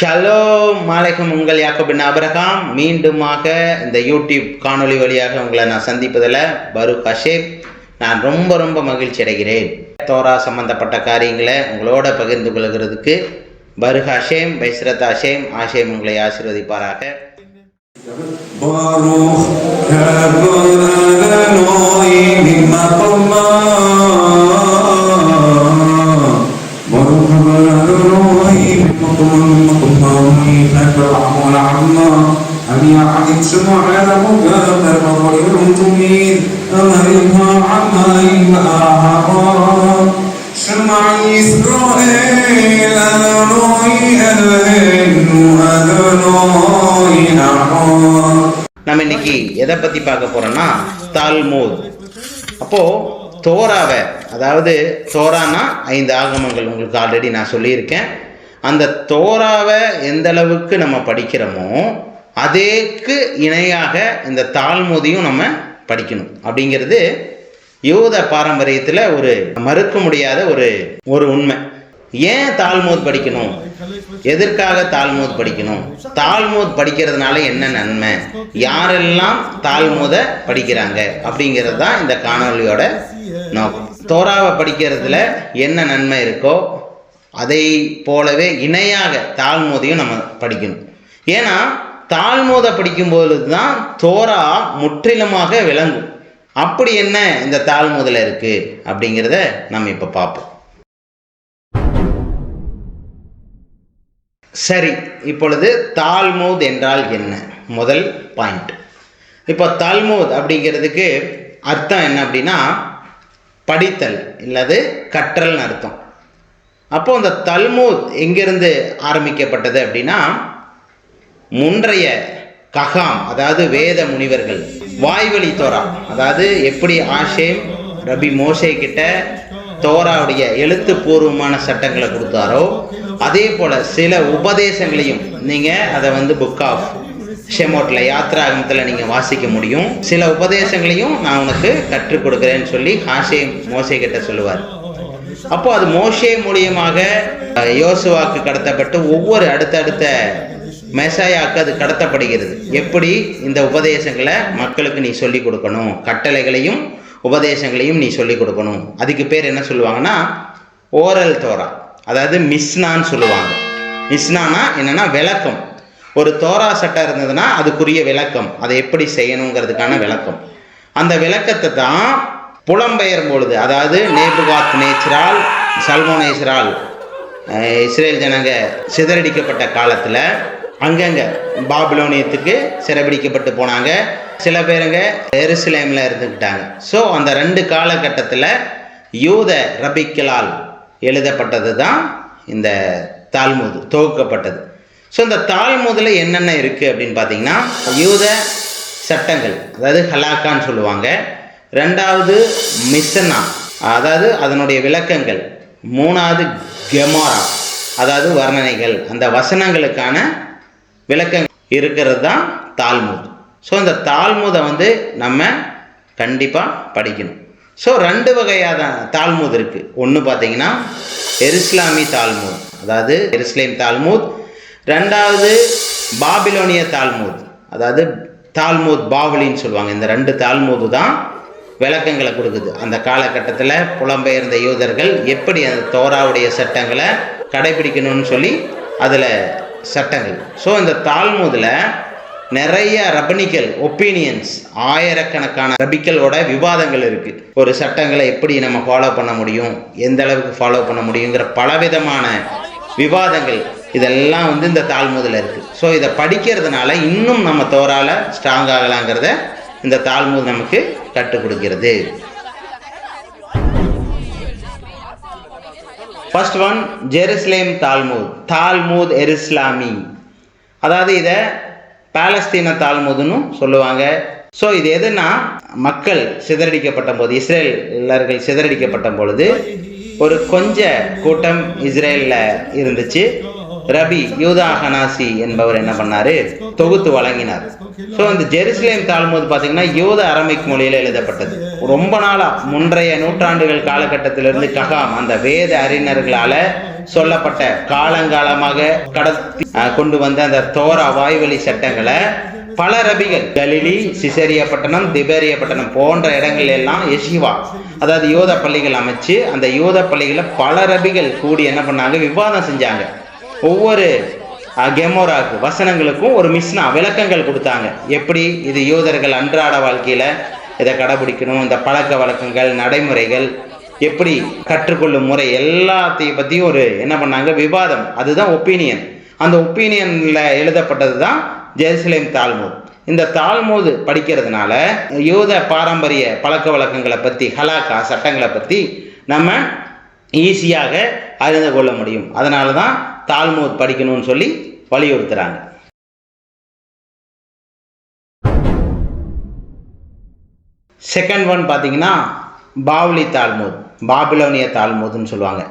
Shallow மாலைக்கும் உங்கள் யாக்கபின் அபிரகாம் மீண்டுமாக இந்த யூடியூப் காணொளி வழியாக உங்களை நான் சந்திப்பதில் பரு ஹஷேப். நான் ரொம்ப ரொம்ப மகிழ்ச்சி அடைகிறேன். தோரா சம்பந்தப்பட்ட காரியங்களை உங்களோட பகிர்ந்து கொள்கிறதுக்கு பரு ஹஷேம் பைஸ்ரத் ஹஷேம் ஆஷேம் உங்களை ஆசீர்வதிப்பாராக. Baruch Makoma Nakbarahmu Amma أبي عقد سمع هذا مكافر وغير تميد أمرها عمائي وأعرار سمع إسرائيل أدوني أدين أدوني أعرار நம்ம இன்னைக்கு எதை பற்றி பார்க்க போகிறோன்னா தால்மூத் அப்போது தோராவை அதாவது தோரானா ஐந்து ஆகமங்கள் உங்களுக்கு ஆல்ரெடி நான் சொல்லியிருக்கேன் அந்த தோராவை எந்த அளவுக்கு நம்ம படிக்கிறோமோ அதேக்கு இணையாக இந்த தாழ்மூதையும் நம்ம படிக்கணும். அப்படிங்கிறது யூத பாரம்பரியத்தில் ஒரு மறுக்க முடியாத ஒரு ஒரு உண்மை. ஏன் தாழ்மூத் படிக்கணும்? எதற்காக தாழ்மூத் படிக்கணும்? தாழ்மூத் படிக்கிறதுனால என்ன நன்மை? யாரெல்லாம் தாழ்மூத படிக்கிறாங்க? அப்படிங்கிறது தான் இந்த காணொலியோட நோக்கம். தோராவை படிக்கிறதுல என்ன நன்மை இருக்கோ அதை போலவே இணையாக தாழ்மோதையும் நம்ம படிக்கணும். ஏன்னா தாழ்மூத படிக்கும்போது தான் தோரா முற்றிலுமாக விளங்கும். அப்படி என்ன இந்த தாழ்மோதில் இருக்கு அப்படிங்கிறத நம்ம இப்போ பார்ப்போம். சரி இப்பொழுது தால்மூத் என்றால் என்ன? முதல் பாயிண்ட். இப்போ தால்மூத் அப்படிங்கிறதுக்கு அர்த்தம் என்ன அப்படின்னா படித்தல் இல்லாது கற்றல்னு அர்த்தம். அப்போ இந்த தல்மூத் எங்கிருந்து ஆரம்பிக்கப்பட்டது அப்படின்னா முன்றைய ககாம் அதாவது வேத முனிவர்கள் வாய்வழி தோரா அதாவது எப்படி ஆஷேம் ரபி மோசே கிட்ட தோராவுடைய எழுத்துப்பூர்வமான சட்டங்களை கொடுத்தாரோ அதே போல சில உபதேசங்களையும் நீங்க அதை வந்து புக் ஆஃப் ஷெமோட்ல யாத்ராகமத்தில் நீங்கள் வாசிக்க முடியும். சில உபதேசங்களையும் நான் உனக்கு கற்றுக் கொடுக்குறேன்னு சொல்லி ஹாஷேம் மோசே கிட்ட சொல்லுவார். அப்போ அது மோஷே மூலியமாக யோசுவாக்கு கடத்தப்பட்டு ஒவ்வொரு அடுத்தடுத்த மெசாயாக்கு அது கடத்தப்படுகிறது. எப்படி? இந்த உபதேசங்களை மக்களுக்கு நீ சொல்லி கொடுக்கணும். கட்டளைகளையும் உபதேசங்களையும் நீ சொல்லி கொடுக்கணும். அதுக்கு பேர் என்ன சொல்லுவாங்கன்னா ஓரல் தோரா. அதாவது மிஸ்னான்னு சொல்லுவாங்க. மிஸ்னானா என்னன்னா விளக்கம். ஒரு தோரா சட்டம் இருந்ததுன்னா அதுக்குரிய விளக்கம். அதை எப்படி செய்யணுங்கிறதுக்கான விளக்கம். அந்த விளக்கத்தை தான் புலம்பெயரும் பொழுது அதாவது நேபுகாத் நேச்சரால் சல்மோனேசரால் இஸ்ரேல் ஜனங்க சிதறடிக்கப்பட்ட காலத்தில் அங்கங்கே பாபிலோனியத்துக்கு சிறப்பிடிக்கப்பட்டு போனாங்க. சில பேருங்க எருசலேமில் இருந்துக்கிட்டாங்க ஸோ அந்த ரெண்டு காலகட்டத்தில் யூத ரபிக்கலால் எழுதப்பட்டது தான் இந்த தால்முது தொகுக்கப்பட்டது. ஸோ இந்த தால்முதில் என்னென்ன இருக்குது அப்படின்னு பார்த்தீங்கன்னா யூத சட்டங்கள் அதாவது ஹலாக்கான்னு சொல்லுவாங்க. ரெண்டாவது மிசனா அதாவது அதனுடைய விளக்கங்கள். மூணாவது கெமாரா அதாவது வர்ணனைகள். அந்த வசனங்களுக்கான விளக்கம் இருக்கிறது தான் தால்முத். ஸோ இந்த தால்முதை வந்து நம்ம கண்டிப்பாக படிக்கணும். ஸோ ரெண்டு வகையான தால்முத் இருக்குது ஒன்று பார்த்தீங்கன்னா எருஸ்லாமி தால்முத் அதாவது எருஸ்லேம் தால்முத். ரெண்டாவது பாபிலோனிய தால்முத் அதாவது தால்முத் பாவலின்னு சொல்லுவாங்க. இந்த ரெண்டு தால்முது தான் விளக்கங்களை கொடுக்குது. அந்த காலகட்டத்தில் புலம்பெயர்ந்த யூதர்கள் எப்படி அந்த தோராவுடைய சட்டங்களை கடைபிடிக்கணும்னு சொல்லி அதில் சட்டங்கள். ஸோ இந்த தால்முதில் நிறைய ரபனிக்கல் ஒப்பீனியன்ஸ் ஆயிரக்கணக்கான ரபிக்கலோட விவாதங்கள் இருக்குது ஒரு சட்டங்களை எப்படி நம்ம ஃபாலோ பண்ண முடியும் எந்த அளவுக்கு ஃபாலோ பண்ண முடியுங்கிற பலவிதமான விவாதங்கள் இதெல்லாம் வந்து இந்த தாழ்முதில் இருக்குது ஸோ இதை படிக்கிறதுனால இன்னும் நம்ம தோறால் ஸ்ட்ராங் ஆகலாங்கிறத இந்த தாழ்மூல் நமக்கு கற்றுக் கொடுக்கிறது. First one Jerusalem Talmud Talmud எருஸ்லாமி அதாவது இதை பாலஸ்தீன தால்மூதுன்னு சொல்லுவாங்க. ஸோ இது எதுனா மக்கள் சிதறடிக்கப்பட்ட போது இஸ்ரேலர்கள் சிதறடிக்கப்பட்ட பொழுது ஒரு கொஞ்ச கூட்டம் இஸ்ரேலில் இருந்துச்சு. ரபி யூதா ஹனாசி என்பவர் என்ன பண்ணாரு? தொகுத்து வழங்கினார். ஸோ இந்த ஜெருசலேம் தாழ்மோது பார்த்தீங்கன்னா யூத அரமிக் மொழியில் எழுதப்பட்டது. ரொம்ப நாளாக முன்றைய நூற்றாண்டுகள் காலகட்டத்திலிருந்து ககாம் அந்த வேத அறிஞர்களால் சொல்லப்பட்ட காலங்காலமாக கடத்தி கொண்டு வந்த அந்த தோரா வாய்வழி சட்டங்களை பல ரபிகள் கலிலி சிசேரியா பட்டணம் பட்டணம் போன்ற இடங்கள் எல்லாம் எசிவா அதாவது யோத பள்ளிகள் அமைச்சு அந்த யோத பள்ளிகளை பல ரபிகள் கூடி என்ன பண்ணாங்க விவாதம் செஞ்சாங்க. ஒவ்வொரு கெமோராக்கு வசனங்களுக்கும் ஒரு மிஸ்னா விளக்கங்கள் கொடுத்தாங்க. எப்படி? இது யூதர்கள் அன்றாட வாழ்க்கையில் இதை கடைபிடிக்கணும் இந்த பழக்க வழக்கங்கள் நடைமுறைகள் எப்படி கற்றுக்கொள்ளும் முறை எல்லாத்தையும் பற்றியும் ஒரு என்ன பண்ணாங்க? விவாதம். அதுதான் ஒப்பீனியன். அந்த ஒப்பீனியனில் எழுதப்பட்டது தான் ஜெருசலேம் தாழ்மூத். இந்த தாழ்மூது படிக்கிறதுனால யூத பாரம்பரிய பழக்க வழக்கங்களை பற்றி ஹலாக்கா சட்டங்களை பற்றி நம்ம ஈஸியாக அறிந்து கொள்ள முடியும். அதனால தான் தால்மூத் படிக்கணும்னு சொல்லி வலியுறுத்துறாங்க. செகண்ட் ஒன் பார்த்தீங்கன்னா பாவ்லி தால்மூத் பாபிலோனிய தால்மூத்னு சொல்லுவாங்க.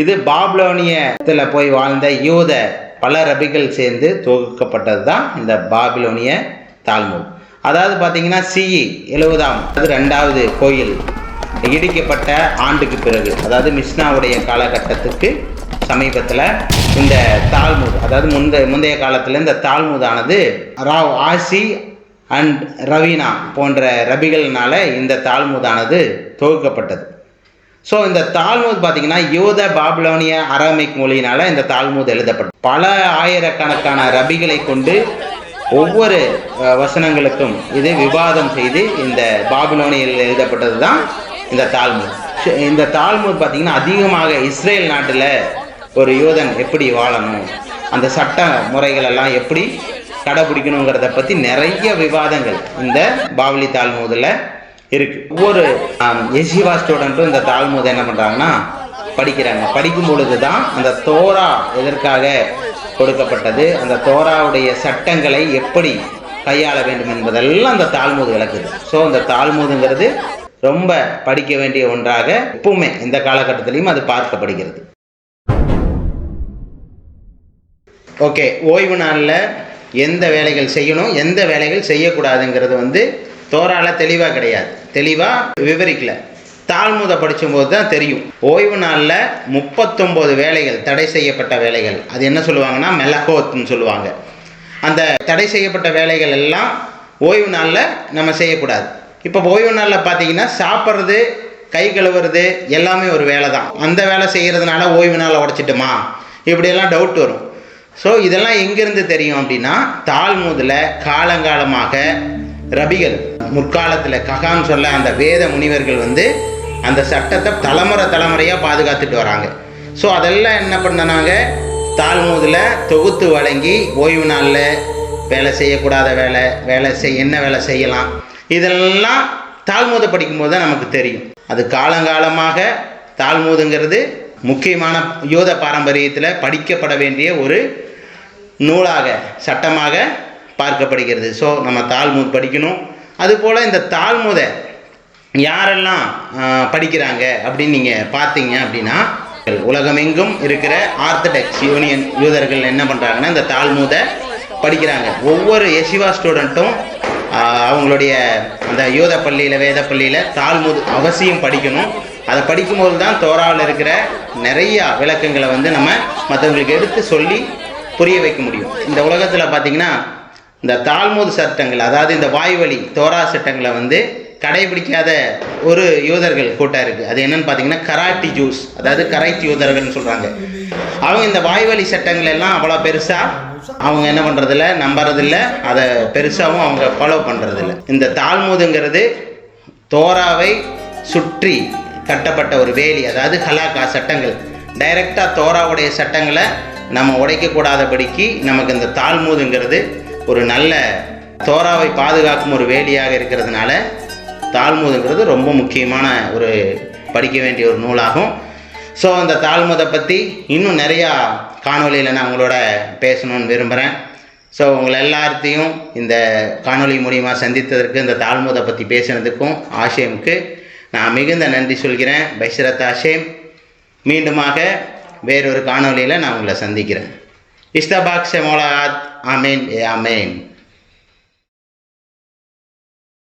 இது பாபிலோனியத்தில் போய் வாழ்ந்த யூத பல ரபிகள் சேர்ந்து தொகுக்கப்பட்டது தான் இந்த பாபிலோனிய தால்மூத். அதாவது பார்த்தீங்கன்னா சிஇ எழுபதாம் அது ரெண்டாவது கோயில் இடிக்கப்பட்ட ஆண்டுக்கு பிறகு அதாவது மிஸ்னாவுடைய காலகட்டத்துக்கு சமீபத்தில் இந்த தாழ்மூத் அதாவது முந்த முந்தைய காலத்தில் இந்த தாழ்மூதானது ராவ் ஆசி அண்ட் ரவீனா போன்ற ரபிகள்னால இந்த தாழ்மூதானது தொகுக்கப்பட்டது. ஸோ இந்த தாழ்மூத் பார்த்தீங்கன்னா யூத பாபிலோனிய அரமிக் மொழியினால இந்த தாழ்மூத் எழுதப்பட்டது. பல ஆயிரக்கணக்கான ரபிகளை கொண்டு ஒவ்வொரு வசனங்களுக்கும் இது விவாதம் செய்து இந்த பாபிலோனியில் எழுதப்பட்டது தான் இந்த தாழ்மூத். இந்த தாழ்மூத் பார்த்தீங்கன்னா அதிகமாக இஸ்ரேல் நாட்டில் ஒரு யூதன் எப்படி வாழணும்? அந்த சட்ட முறைகள் எல்லாம் எப்படி கடைபிடிக்கணுங்கிறத பற்றி நிறைய விவாதங்கள் இந்த பாவலி தாழ்மூதில் இருக்கு. ஒவ்வொரு எசிவா ஸ்டூடெண்ட்டும் இந்த தாழ்மூதை என்ன பண்ணுறாங்கன்னா படிக்கிறாங்க. படிக்கும் பொழுது தான் அந்த தோரா எதற்காக கொடுக்கப்பட்டது? அந்த தோராவுடைய சட்டங்களை எப்படி கையாள வேண்டும் என்பதெல்லாம் அந்த தாழ்மூது விளக்குது. ஸோ அந்த தாழ்மூதுங்கிறது ரொம்ப படிக்க வேண்டிய ஒன்றாக எப்பவுமே இந்த காலகட்டத்திலையும் அது பார்க்கப்படுகிறது. ஓகே ஓய்வு நாளில் எந்த வேலைகள் செய்யணும் எந்த வேலைகள் செய்யக்கூடாதுங்கிறது வந்து தோறால தெளிவாக கிடையாது. தெளிவாக விவரிக்கல. தாழ்முத படிக்கும்போது தான் தெரியும். ஓய்வு நாளில் முப்பத்தொம்போது வேலைகள் தடை செய்யப்பட்ட வேலைகள். அது என்ன சொல்லுவாங்கன்னா மெலகோத்னு சொல்லுவாங்க. அந்த தடை செய்யப்பட்ட வேலைகள் எல்லாம் ஓய்வு நாளில் நம்ம செய்யக்கூடாது. இப்போ ஓய்வு நாளில் பார்த்தீங்கன்னா சாப்பிட்றது கை கழுவுறது எல்லாமே ஒரு வேலை தான் அந்த வேலை செய்கிறதுனால ஓய்வு நாளில் உடச்சிட்டுமா? இப்படியெல்லாம் டவுட் வரும். ஸோ இதெல்லாம் எங்கேருந்து தெரியும் அப்படின்னா தாழ்மூதில் காலங்காலமாக ரபிகள் முற்காலத்தில் ககான் சொல்ல அந்த வேத முனிவர்கள் வந்து அந்த சட்டத்தை தலைமுறை தலைமுறையாக பாதுகாத்துட்டு வராங்க. ஸோ அதெல்லாம் என்ன பண்ணனாங்க? தாழ்மூதில் தொகுத்து வழங்கி ஓய்வு நாளில் வேலை செய்யக்கூடாத வேலை வேலை செய் என்ன வேலை செய்யலாம்? இதெல்லாம் தாழ்மூதை படிக்கும்போது தான் நமக்கு தெரியும். அது காலங்காலமாக தாழ்மூதுங்கிறது முக்கியமான யோத பாரம்பரியத்தில் படிக்கப்பட வேண்டிய ஒரு நூலாக சட்டமாக பார்க்கப்படுகிறது. ஸோ நம்ம தாழ்மூத் படிக்கணும். அதுபோல் இந்த தாழ்மூதை யாரெல்லாம் படிக்கிறாங்க அப்படின்னு நீங்கள் பார்த்தீங்க அப்படின்னா உலகமெங்கும் இருக்கிற ஆர்த்தடாக்ஸ் யூனியன் யூதர்கள் என்ன பண்ணுறாங்கன்னா இந்த தாழ்மூதை படிக்கிறாங்க. ஒவ்வொரு எசிவா ஸ்டூடெண்ட்டும் அவங்களுடைய அந்த யூத பள்ளியில் வேத பள்ளியில் தாழ்மூது அவசியம் படிக்கணும். அதை படிக்கும்போது தான் தோராவில் இருக்கிற நிறையா விளக்கங்களை வந்து நம்ம மற்றவங்களுக்கு எடுத்து சொல்லி புரிய வைக்க முடியும். இந்த உலகத்தில் பார்த்தீங்கன்னா இந்த தாழ்மூது சட்டங்கள் அதாவது இந்த வாய்வழி தோரா சட்டங்களை வந்து கடைபிடிக்காத ஒரு யூதர்கள் கூட்டம் இருக்குது அது என்னன்னு பார்த்தீங்கன்னா கராட்டி ஜூஸ் அதாவது கரைத்தி யூதர்கள்னு சொல்கிறாங்க அவங்க இந்த வாய்வழி சட்டங்கள் எல்லாம் அவ்வளோ பெருசாக அவங்க என்ன பண்ணுறதில்ல நம்புறதில்ல. அதை பெருசாகவும் அவங்க ஃபாலோ பண்ணுறதில்ல இந்த தாழ்மூதுங்கிறது தோராவை சுற்றி கட்டப்பட்ட ஒரு வேலி அதாவது ஹலாக்கா சட்டங்கள். டைரெக்டாக தோராவுடைய சட்டங்களை நம்ம உடைக்கக்கூடாதபடிக்கு நமக்கு இந்த தாழ்மூதுங்கிறது ஒரு நல்ல தோராவை பாதுகாக்கும் ஒரு வேலியாக இருக்கிறதுனால தாழ்மூதுங்கிறது ரொம்ப முக்கியமான ஒரு படிக்க வேண்டிய ஒரு நூலாகும். ஸோ அந்த தாழ்மூதை பற்றி இன்னும் நிறையா காணொளியில் நான் உங்களோட பேசணும்னு விரும்புகிறேன் ஸோ உங்களை எல்லாத்தையும் இந்த காணொளி மூலிமா சந்தித்ததற்கு இந்த தாழ்மூதை பற்றி பேசினதுக்கும் ஆஷேமுக்கு நான் மிகுந்த நன்றி சொல்கிறேன். பைஷரத் ஆஷேம் மீண்டுமாக வேறொரு காணொலியில் நான் உங்களை சந்திக்கிறேன். இஸ்தபாக் மோலாத் அமேன் ஏ அமேன்